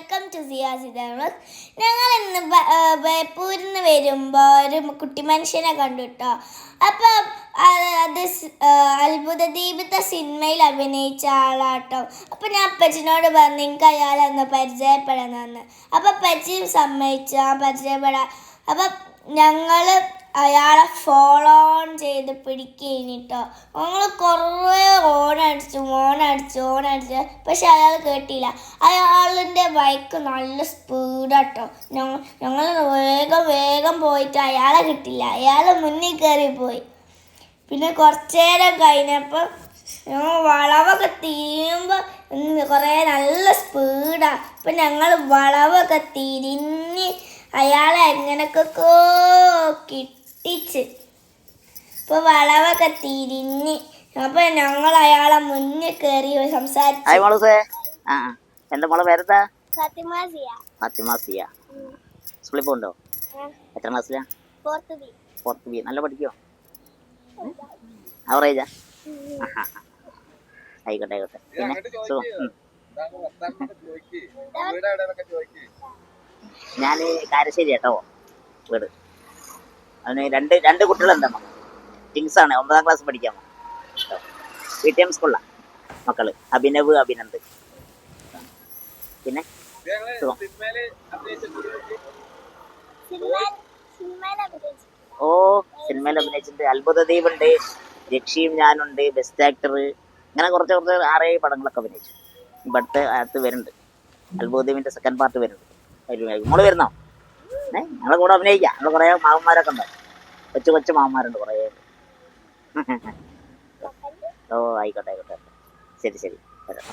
Welcome to സിയാസി ഞങ്ങൾ ഇന്ന് ബേപ്പൂരിൽ നിന്ന് വരുമ്പോൾ ഒരു കുട്ടി മനുഷ്യനെ കണ്ടു കേട്ടോ അപ്പം അത് അത്ഭുത ദീപത്തെ സിനിമയിൽ അഭിനയിച്ച ആളാട്ടോ. അപ്പം ഞാൻ അപ്പച്ചനോട് പറഞ്ഞു എനിക്ക് അയാളൊന്ന് പരിചയപ്പെടണമെന്ന്. അപ്പം അപ്പച്ചയും സമ്മതിച്ചു ആ പരിചയപ്പെടാൻ അപ്പം ഞങ്ങൾ അയാളെ ഫോളോ ഓൺ ചെയ്ത് പിടിക്കേട്ടോ ഞങ്ങൾ കുറേ ഓണടിച്ചു അടിച്ചത് പക്ഷെ അയാൾ കേട്ടില്ല. അയാളിന്റെ ബൈക്ക് നല്ല സ്പീഡാട്ടോ. ഞങ്ങൾ വേഗം വേഗം പോയിട്ട് അയാളെ കിട്ടില്ല. അയാൾ മുന്നിൽ കയറി പോയി. പിന്നെ കുറച്ചേരം കഴിഞ്ഞപ്പോൾ ഞങ്ങൾ വളവൊക്കെ തിരിയുമ്പോൾ കുറേ നല്ല സ്പീഡാണ് അപ്പം ഞങ്ങൾ വളവൊക്കെ തിരിഞ്ഞ് അയാളെ എങ്ങനെയൊക്കെ കിട്ടിച്ച്. ഇപ്പോൾ വളവൊക്കെ തിരിഞ്ഞ് അപ്പം ഞങ്ങൾ അയാളെ മുന്നിൽ കയറി സംസാരിച്ചു. ഹായ് മോളൂസേ. ആ. എന്താ മോളെ പേരെന്താ? ഫാത്തിമാസിയ. സ്കൂളിൽ എത്ര ക്ലാസ്സിലാ? ഫോർത്ത് ബി നല്ല പഠിക്കോ? അവറേജാ ആയിക്കോട്ടെ ആയിക്കോട്ടെ. പിന്നെ. ഞാൻ കാരശ്ശേരി കേട്ടോ വീട്. അതിന് രണ്ട് രണ്ട് കുട്ടികളെന്താ ടിങ്സ് ആണ്. ഒമ്പതാം ക്ലാസ് പഠിക്കാൻ പി ടി എം സ്കൂളിലാണ് മക്കൾ. അഭിനവ് അഭിനന്ദ്. പിന്നെ? ഓ സിനിമയിൽ അഭിനയിച്ചിട്ടുണ്ട്. അത്ഭുത ഉണ്ട് രക്ഷിയും ഞാനുണ്ട്. ബെസ്റ്റ് ആക്ടർ അങ്ങനെ കുറച്ച് കുറച്ച് ആറേഴ് പടങ്ങളൊക്കെ അഭിനയിച്ചു. ഇവിടുത്തെ അകത്ത് അടുത്ത് വരുന്നുണ്ട്. അത്ഭുത ദ്വീപിന്റെ സെക്കൻഡ് പാർട്ട് വരുന്നുണ്ട്. വരും. മോൾ വരുന്നോ? ഏ ഞങ്ങളെ കൂടെ അഭിനയിക്കാം. ഞങ്ങൾ കുറേ മാമന്മാരൊക്കെ ഉണ്ടാവും കൊച്ചു കൊച്ചു മാമന്മാരുണ്ട് കുറേ ഓ ആയിക്കോട്ടെ ആയിക്കോട്ടെ ശരി ശരി വരാം